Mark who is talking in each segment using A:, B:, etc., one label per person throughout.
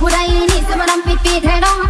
A: ผู้ใดนี่
B: จะ
A: มานำปีดปีแท้น้อง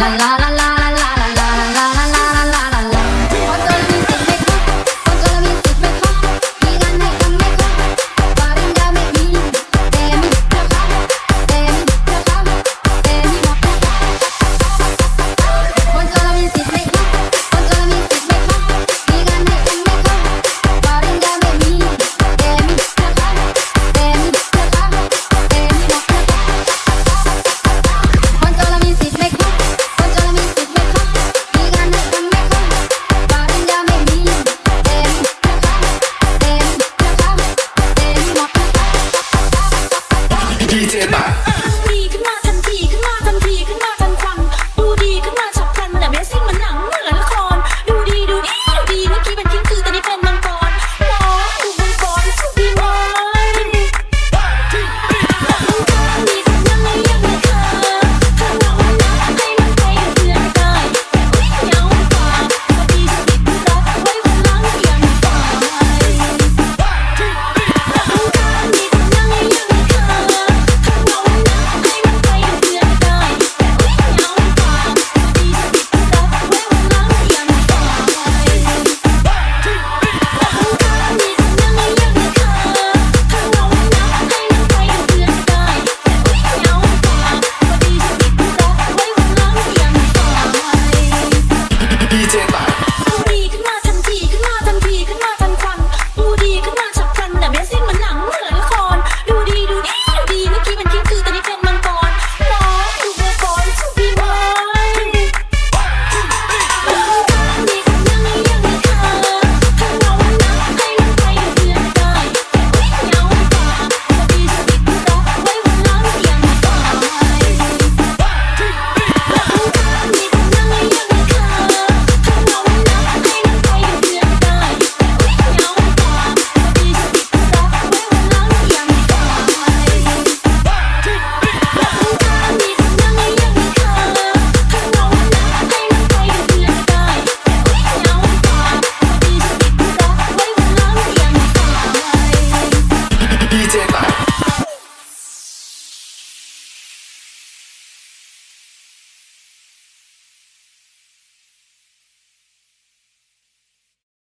A: la la dj 版